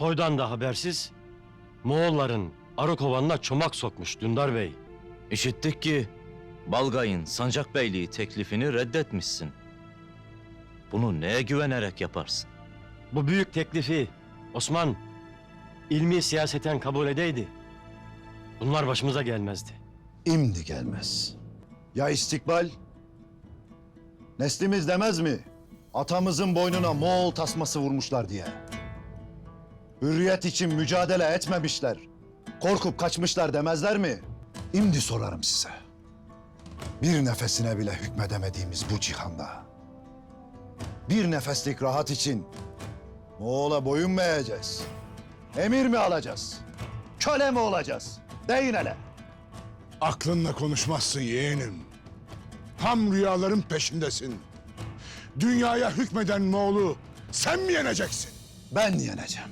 Toydan da habersiz Moğolların arı kovanına çomak sokmuş Dündar Bey. İşittik ki Balgay'ın Sancak Beyliği teklifini reddetmişsin. Bunu neye güvenerek yaparsın? Bu büyük teklifi Osman ilmi siyaseten kabul edeydi. Bunlar başımıza gelmezdi. İmdi gelmez. Ya istikbal? Neslimiz demez mi? Atamızın boynuna Moğol tasması vurmuşlar diye. Hürriyet için mücadele etmemişler. Korkup kaçmışlar demezler mi? İmdi sorarım size. Bir nefesine bile hükmedemediğimiz bu cihanda. Bir nefeslik rahat için Moğol'a boyun mu eğeceğiz? Emir mi alacağız? Köle mi olacağız? Deyin hele. Aklınla konuşmazsın yeğenim. Tam rüyaların peşindesin. Dünyaya hükmeden Moğol'u sen mi yeneceksin? Ben yeneceğim.